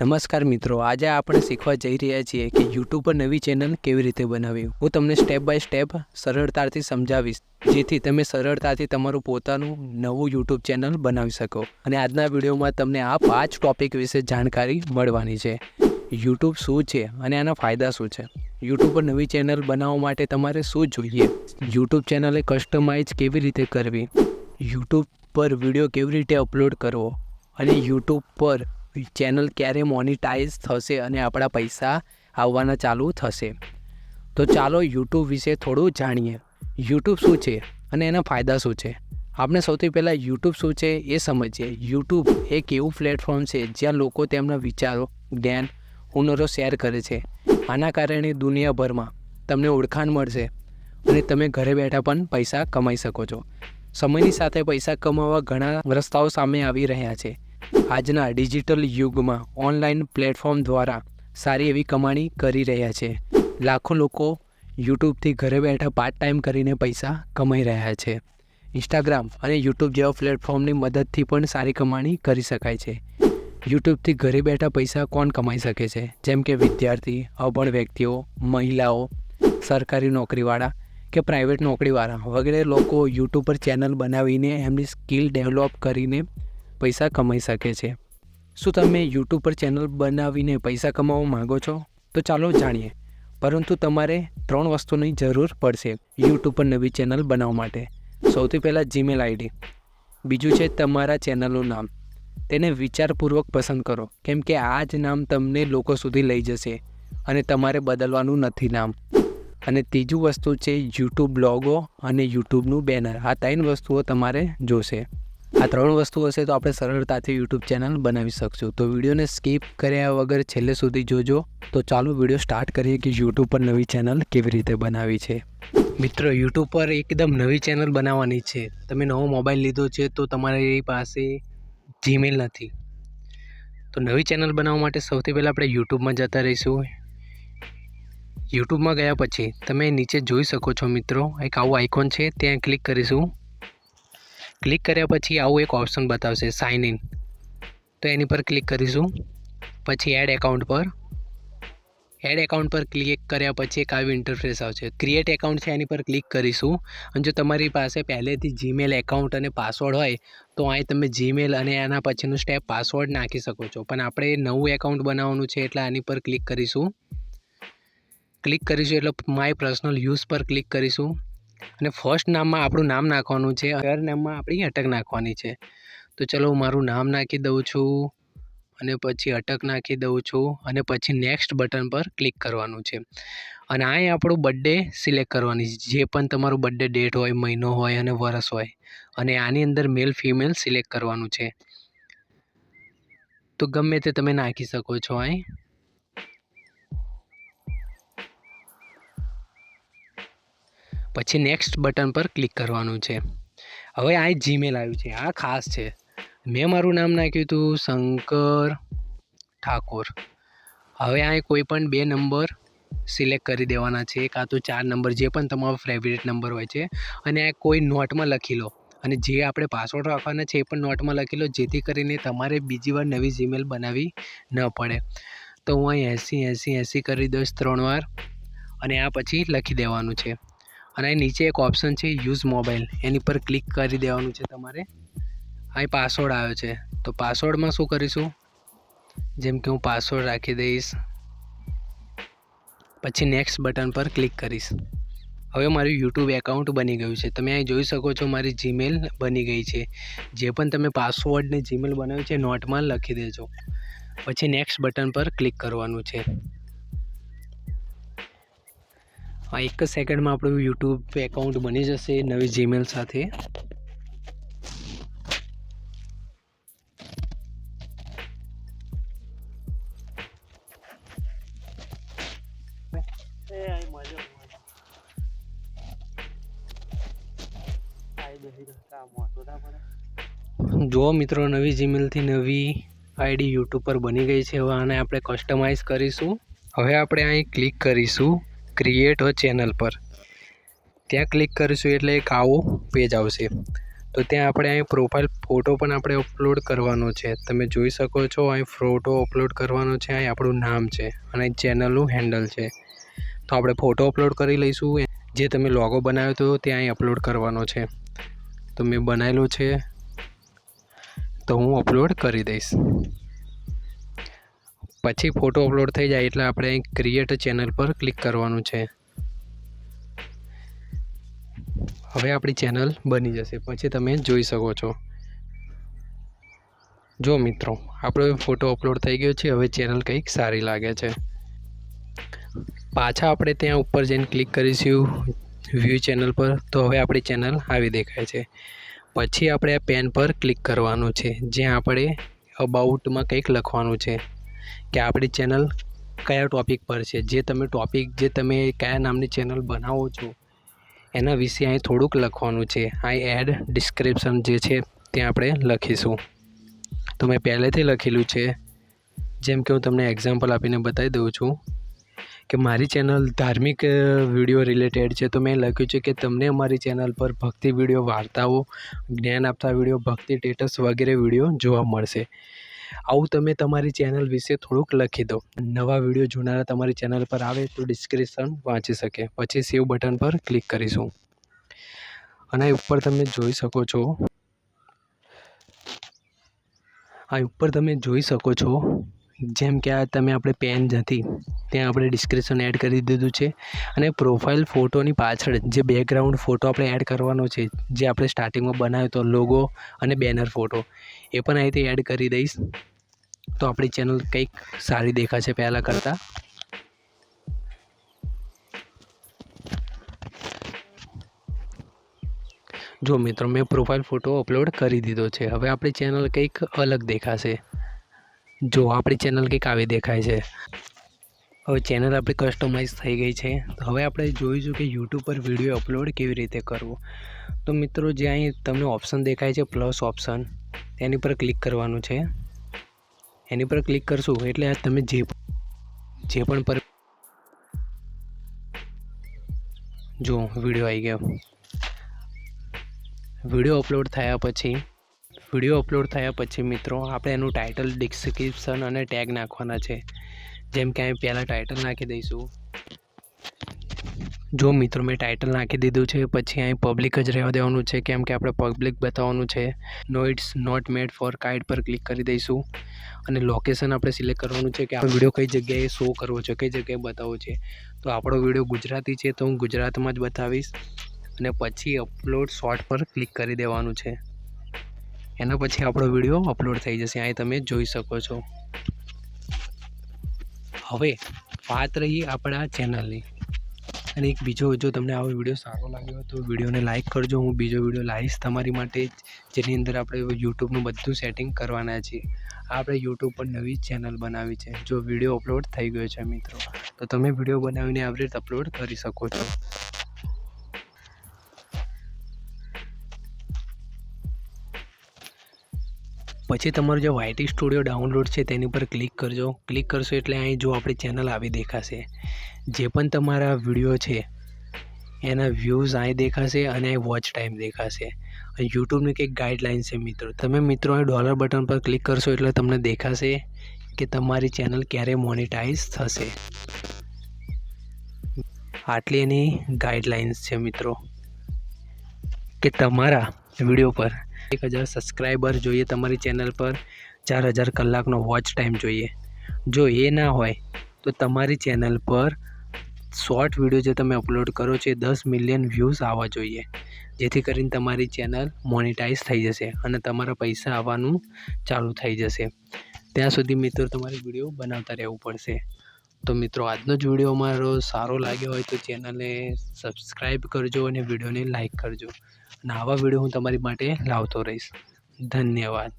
નમસ્કાર મિત્રો, આજે આપણે શીખવા જઈ રહ્યા છીએ કે યુટ્યુબ પર નવી ચેનલ કેવી રીતે બનાવવી. હું તમને સ્ટેપ બાય સ્ટેપ સરળતાથી સમજાવીશ, જેથી તમે સરળતાથી તમારું પોતાનું નવું યુટ્યુબ ચેનલ બનાવી શકો. અને આજના વિડીયોમાં તમને આ પાંચ ટોપિક વિશે જાણકારી મળવાની છે. યુટ્યુબ શું છે અને આના ફાયદા શું છે? યુટ્યુબ પર નવી ચેનલ બનાવવા માટે તમારે શું જોઈએ? યુટ્યુબ ચેનલે કસ્ટમાઇઝ કેવી રીતે કરવી? યુટ્યુબ પર વીડિયો કેવી રીતે અપલોડ કરવો? અને યુટ્યુબ પર ચેનલ ક્યારે મોનિટાઈઝ થશે અને આપણા પૈસા આવવાના ચાલુ થશે? તો ચાલો યુટ્યુબ વિશે થોડું જાણીએ. યુટ્યુબ શું છે અને એના ફાયદા શું છે? આપણે સૌથી પહેલાં યુટ્યુબ શું છે એ સમજીએ. યુટ્યુબ એક એવું પ્લેટફોર્મ છે જ્યાં લોકો તેમના વિચારો, જ્ઞાન, હુનરો શેર કરે છે. આના કારણે દુનિયાભરમાં તમને ઓળખાણ મળશે અને તમે ઘરે બેઠા પણ પૈસા કમાઈ શકો છો. સમયની સાથે પૈસા કમાવા ઘણા રસ્તાઓ સામે આવી રહ્યા છે. આજના ડિજિટલ યુગમાં ઓનલાઈન પ્લેટફોર્મ દ્વારા સારી એવી કમાણી કરી રહ્યા છે. લાખો લોકો યુટ્યુબથી ઘરે બેઠા પાર્ટ ટાઈમ કરીને પૈસા કમાઈ રહ્યા છે. ઇન્સ્ટાગ્રામ અને યુટ્યુબ જેવા પ્લેટફોર્મની મદદથી પણ સારી કમાણી કરી શકાય છે. યુટ્યુબથી ઘરે બેઠા પૈસા કોણ કમાઈ શકે છે? જેમ કે વિદ્યાર્થી અભણ વ્યક્તિઓ, મહિલાઓ, સરકારી નોકરીવાળા કે પ્રાઇવેટ નોકરીવાળા વગેરે લોકો યુટ્યુબ પર ચેનલ બનાવીને એમની સ્કિલ ડેવલપ કરીને પૈસા કમાઈ શકે છે. શું તમે યુટ્યુબ પર ચેનલ બનાવીને પૈસા કમાવવા માગો છો? તો ચાલો જાણીએ. પરંતુ તમારે ત્રણ વસ્તુની જરૂર પડશે યુટ્યુબ પર નવી ચેનલ બનાવવા માટે. સૌથી પહેલાં જીમેલ આઈડી. બીજું છે તમારા ચેનલનું નામ. તેને વિચારપૂર્વક પસંદ કરો, કેમ કે આ જ નામ તમને લોકો સુધી લઈ જશે અને તમારે બદલવાનું નથી નામ. અને ત્રીજું વસ્તુ છે યુટ્યુબ બ્લોગો અને યુટ્યુબનું બેનર. આ ત્રણ વસ્તુઓ તમારે જોશે. આ ત્રણ વસ્તુ હશે તો આપણે સરળતાથી યુટ્યુબ ચેનલ બનાવી શકશું. તો વિડીયોને સ્કીપ કર્યા વગર છેલ્લે સુધી જોજો. તો ચાલો વીડિયો સ્ટાર્ટ કરીએ કે યુટ્યુબ પર નવી ચેનલ કેવી રીતે બનાવી છે. મિત્રો યુટ્યુબ પર એકદમ નવી ચેનલ બનાવવાની છે. તમે નવો મોબાઈલ લીધો છે તો તમારી પાસે જીમેલ નથી. તો નવી ચેનલ બનાવવા માટે સૌથી પહેલાં આપણે યુટ્યુબમાં જતા રહીશું. યુટ્યુબમાં ગયા પછી તમે નીચે જોઈ શકો છો મિત્રો, એક આવું આઇકોન છે. ત્યાં ક્લિક કરીશું. ક્લિક કર્યા પછી આવું એક ઓપ્શન બતાવશે સાઇન ઇન તો એની પર ક્લિક કરીશું. પછી એડ એકાઉન્ટ પર. એડ એકાઉન્ટ પર ક્લિક કર્યા પછી એક આવી ઇન્ટરફેસ આવશે. ક્રિએટ એકાઉન્ટ છે એની પર ક્લિક કરીશું. અને જો તમારી પાસે પહેલેથી જીમેલ એકાઉન્ટ અને પાસવર્ડ હોય, તો અહીં તમે જીમેલ અને એના પછીનું સ્ટેપ પાસવર્ડ નાખી શકો છો. પણ આપણે નવું એકાઉન્ટ બનાવવાનું છે એટલે આની પર ક્લિક કરીશું. ક્લિક કરીશું એટલે માય પર્સનલ યુઝ પર ક્લિક કરીશું. અને ફર્સ્ટ નામમાં આપણું નામ નાખવાનું છે થર્ડ નામમાં આપણી અટક નાખવાની છે. તો ચલો હું મારું નામ નાખી દઉં છું, અને પછી અટક નાખી દઉં છું, અને પછી નેક્સ્ટ બટન પર ક્લિક કરવાનું છે. અને આ આપણું બર્થડે સિલેક્ટ કરવાની છે. જે પણ તમારું બર્થડે ડેટ હોય, મહિનો હોય, અને વરસ હોય, અને આની અંદર મેલ ફિમેલ સિલેક્ટ કરવાનું છે. તો ગમે તે તમે નાખી શકો છો અહીં. પછી નેક્સ્ટ બટન પર ક્લિક કરવાનું છે. હવે આ જીમેલ આવ્યું છે, આ ખાસ છે. મેં મારું નામ નાખ્યું હતું શંકર ઠાકોર. હવે આ કોઈ પણ બે નંબર સિલેક્ટ કરી દેવાના છે, કાં તો ચાર નંબર જે પણ તમારો ફેવરેટ નંબર હોય છે, અને આ કોઈ નોટમાં લખી લો. અને જે આપણે પાસવર્ડ રાખવાના છે એ પણ નોટમાં લખી લો, જેથી કરીને તમારે બીજી વાર નવી જીમેલ બનાવવી ન પડે. તો હું અહીં એંસી એંસી એંસી કરી દઈશ ત્રણ વાર, અને આ પછી લખી દેવાનું છે. અને નીચે એક ઓપ્શન છે યુઝ મોબાઈલ એની પર ક્લિક કરી દેવાનું છે તમારે. અહીં પાસવર્ડ આવ્યો છે. તો પાસવર્ડમાં શું કરીશું? જેમ કે હું પાસવર્ડ રાખી દઈશ. પછી નેક્સ્ટ બટન પર ક્લિક કરીશ. હવે મારું યુટ્યુબ એકાઉન્ટ બની ગયું છે. તમે અહીં જોઈ શકો છો મારી જીમેલ બની ગઈ છે. જે પણ તમે પાસવર્ડને જીમેલ બનાવ્યું છે નોટમાં લખી દેજો. પછી નેક્સ્ટ બટન પર ક્લિક કરવાનું છે. આ એક જ સેકન્ડમાં આપણું યુટ્યુબ એકાઉન્ટ બની જશે નવી જીમેલ સાથે. જુઓ મિત્રો, નવી જીમેલથી નવી આઈડી યુટ્યુબ પર બની ગઈ છે, હવે આને આપણે કસ્ટમાઇઝ કરીશું. હવે આપણે અહીં ક્લિક કરીશું. ક્રિએટ અ ચેનલ પર. ત્યાં ક્લિક કરીશું એટલે એક આવો પેજ આવશે. તો તો ત્યાં આપણે અહીં પ્રોફાઇલ ફોટો પણ આપણે અપલોડ કરવાનો છે. તમે જોઈ શકો છો અહીં ફોટો અપલોડ કરવાનો છે. અહીં આપણું નામ છે અને ચેનલનું હેન્ડલ છે. તો આપણે ફોટો અપલોડ કરી લઈશું. જે તમે લોગો બનાવ્યો હતો ત્યાં અહીં અપલોડ કરવાનો છે. તો મેં બનાવેલો છે. તો હું અપલોડ કરી દઈશ. પછી ફોટો અપલોડ થઈ જાય એટલે આપણે ક્રિએટ ચેનલ પર ક્લિક કરવાનું છે. હવે આપણી ચેનલ બની જશે. પછી તમે જોઈ શકો છો. જો મિત્રો, આપણો ફોટો અપલોડ થઈ ગયો છે, હવે ચેનલ કંઈક સારી લાગે છે. પાછા આપણે ત્યાં ઉપર જઈને ક્લિક કરીશું વ્યૂ ચેનલ પર, તો હવે આપણી ચેનલ આવી દેખાય છે. પછી આપણે આ પેન પર ક્લિક કરવાનું છે, જ્યાં આપણે અબાઉટમાં કંઈક લખવાનું છે. કે આપણી ચેનલ કયા ટૉપિક પર છે? જે તમે ટૉપિક, જે તમે કયા નામની ચેનલ બનાવો છો, એના વિશે અહીં થોડુંક લખવાનું છે. અહીં એડ ડિસ્ક્રિપ્શન જે છે તે આપણે લખીશું. તો મેં પહેલેથી લખેલું છે. જેમ કે હું તમને એક્ઝામ્પલ આપીને બતાવી દઉં છું કે મારી ચેનલ ધાર્મિક વીડિયો રિલેટેડ છે. તો મેં લખ્યું છે કે તમને અમારી ચેનલ પર ભક્તિ વીડિયો વાર્તાઓ, જ્ઞાન આપતા વીડિયો ભક્તિ ટેટસ વગેરે વીડિયો જોવા મળશે. આવું તમે તમારી ચેનલ વિશે થોડુંક લખી દો. નવા વીડિયો જોનારા તમારી ચેનલ પર આવે તો ડિસ્ક્રિપ્શન વાંચી શકે. પછી સેવ બટન પર ક્લિક કરીશું. અને ઉપર તમે જોઈ શકો છો. આ ઉપર તમે જોઈ શકો છો. જેમ કે આ તમે આપણે પેન હતી, ત્યાં આપણે ડિસ્ક્રિપ્શન એડ કરી દીધું છે. અને પ્રોફાઇલ ફોટોની પાછળ જે બેકગ્રાઉન્ડ ફોટો આપણે એડ કરવાનો છે, જે આપણે સ્ટાર્ટિંગમાં બનાવ્યો હતો લોગો અને બેનર ફોટો એ પણ અહીંથી એડ કરી દઈશ. તો આપણી ચેનલ કંઈક સારી દેખાશે પહેલાં કરતાં. જો મિત્રો, મેં પ્રોફાઇલ ફોટો અપલોડ કરી દીધો છે. હવે આપણી ચેનલ કંઈક અલગ દેખાશે. જો આપણી ચેનલ કંઈક આવી દેખાય છે. હવે ચેનલ આપણી કસ્ટમાઇઝ થઈ ગઈ છે. હવે આપણે જોઈશું કે યુટ્યુબ પર વીડિયો અપલોડ કેવી રીતે કરવો. તો મિત્રો, જે અહીં તમને ઓપ્શન દેખાય છે પ્લસ ઓપ્શન એની પર ક્લિક કરવાનું છે. એની પર ક્લિક કરશું એટલે તમે જે જે પણ પર જો વીડિયો આવી ગયો. વીડિયો અપલોડ થયા પછી વીડિયો અપલોડ થયા પછી મિત્રો, આપણે એનું ટાઇટલ ડિસ્ક્રિપ્શન અને ટેગ નાખવાના છે. જેમ કે અહીં પહેલાં ટાઇટલ નાખી દઈશું. જો મિત્રો મેં ટાઇટલ નાખી દીધું છે, પછી અહીં પબ્લિક જ રહેવા દેવાનું છે, કેમ કે આપણે પબ્લિક બતાવવાનું છે. No it's not made for kite પર ક્લિક કરી દઈશું. અને લોકેશન આપણે સિલેક્ટ કરવાનું છે કે આ વીડિયો કઈ જગ્યાએ શો કરવો છે, કઈ જગ્યાએ બતાવવો છે. તો આપણો વીડિયો ગુજરાતી છે, તો હું ગુજરાતમાં જ બતાવીશ. અને પછી અપલોડ શોર્ટ પર ક્લિક કરી દેવાનું છે. એના પછી આપણો વીડિયો અપલોડ થઈ જશે. અહીં તમે જોઈ શકો છો. હવે વાત રહી આપણા ચેનલની. અને એક બીજો, જો તમને આવો વીડિયો સારો લાગ્યો તો વિડીયોને લાઇક કરજો. હું બીજો વીડિયો લાવીશ તમારી માટે, જેની અંદર આપણે યુટ્યુબનું બધું સેટિંગ કરવાના છીએ. આપણે યુટ્યુબ પર નવી ચેનલ બનાવી છે. જો વીડિયો અપલોડ થઈ ગયો છે મિત્રો, તો તમે વીડિયો બનાવીને આવી રીતે અપલોડ કરી શકો છો. પછી તમારું જે વાયટી સ્ટુડિયો ડાઉનલોડ છે તેની પર ક્લિક કરજો. ક્લિક કરશો એટલે અહીં જો આપણી ચેનલ આવી દેખાશે. જે પણ તમારા વીડિયો છે, એના વ્યૂઝ અહીં દેખાશે અને વોચ ટાઈમ દેખાશે. યુટ્યુબની કંઈક ગાઈડલાઇન છે મિત્રો. તમે મિત્રો અહીં ડોલર બટન પર ક્લિક કરશો એટલે તમને દેખાશે કે તમારી ચેનલ ક્યારે મોનિટાઈઝ થશે. આટલી એની ગાઈડલાઇન્સ છે મિત્રો. કે તમારા વીડિયો પર એક હજાર સબસ્ક્રાઈબર જોઈએ તમારી ચેનલ પર, ચાર હજાર કલાકનો વોચ ટાઈમ જોઈએ. જો એ ના હોય, તો તમારી ચેનલ પર શોર્ટ વીડિયો જે તમે અપલોડ કરો છો, એ દસ મિલિયન વ્યૂઝ આવવા જોઈએ. જેથી કરીને તમારી ચેનલ મોનિટાઈઝ થઈ જશે અને તમારા પૈસા આવવાનું ચાલુ થઈ જશે. ત્યાં સુધી મિત્રો તમારે વીડિયો બનાવતા રહેવું પડશે. તો મિત્રો, આજનો જ વીડિયો અમારો સારો લાગ્યો હોય તો ચેનલને સબસ્ક્રાઈબ કરજો અને વિડીયોને લાઈક કરજો. અને આવા વીડિયો હું તમારી માટે લાવતો રહીશ. ધન્યવાદ.